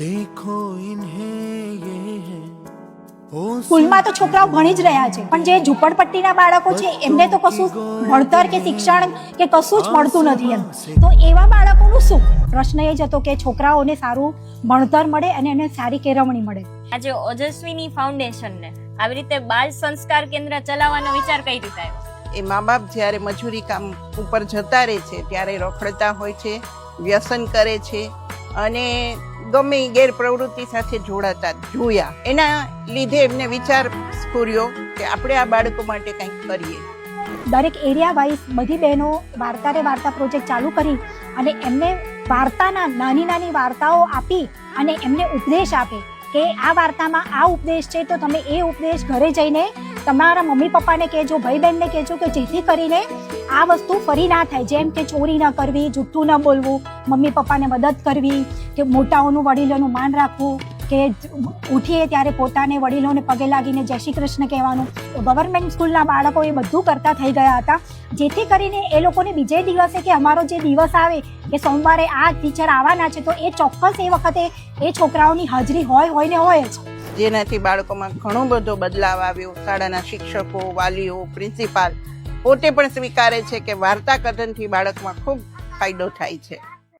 देखो इन्हें ये है ओ સ્કૂલમાં તો છોકરાઓ ભણી જ રહ્યા છે પણ જે ઝૂંપડપટ્ટીના બાળકો છે એમને તો કશું ભણતર કે શિક્ષણ કે કશું જ મળતું નથી એમ તો એવા બાળકોનું શું પ્રશ્ન એ જ હતો કે છોકરાઓને સારું ભણતર મળે અને એને સારી કેળવણી મળે આજે ઓજસ્વીની ફાઉન્ડેશનને આવી રીતે બાળ સંસ્કાર કેન્દ્ર ચલાવવાનો વિચાર કઈ રીતે આવ્યો એ મા બાપ જ્યારે મજૂરી કામ ઉપર જતા રહે છે ત્યારે રખડતા હોય છે વ્યસન કરે છે અને ગમે એ ગેરપ્રવૃત્તિ સાથે જોડાતા જોયા. એના લીધે એમને વિચાર સ્ફૂર્યો કે આપણે આ બાળકો માટે કંઈક કરીએ. દરેક એરિયા વાઇઝ બધી બહેનો વાર્તા રે વાર્તા પ્રોજેક્ટ ચાલુ કરી અને એમને વાર્તાના નાની નાની વાર્તાઓ આપી અને એમને ઉપદેશ આપે કે આ વાર્તામાં આ ઉપદેશ છે તો તમે એ ઉપદેશ ઘરે જઈને તમારા મમ્મી પપ્પાને કહેજો ભાઈ બહેનને કહેજો કે જેથી કરીને આ વસ્તુ ફરી ના થાય. જેમ કે ચોરી ન કરવી, જુઠ્ઠું ન બોલવું, મમ્મી પપ્પાને મદદ કરવી, કે મોટાઓનું વડીલોનું માન રાખવું, કે ઉઠીએ ત્યારે પોતાને વડીલોને પગે લાગીને જય શ્રી કૃષ્ણ કહેવાનું. તો ગવર્મેન્ટ સ્કૂલના બાળકો એ બધું કરતા થઈ ગયા હતા. જેથી કરીને એ લોકોને બીજે દિવસે કે અમારો જે દિવસ આવે, કે સોમવારે આ ટીચર આવવાના છે, તો એ ચોક્કસ એ વખતે એ છોકરાઓની હાજરી હોય હોય ને હોય જ. જેનાથી બાળકોમાં ઘણો બધો બદલાવ આવ્યો. શાળાના શિક્ષકો, વાલીઓ, પ્રિન્સિપાલ પોતે પણ સ્વીકારે છે કે વાર્તા કથનથી બાળકમાં ખૂબ ફાયદો થાય છે.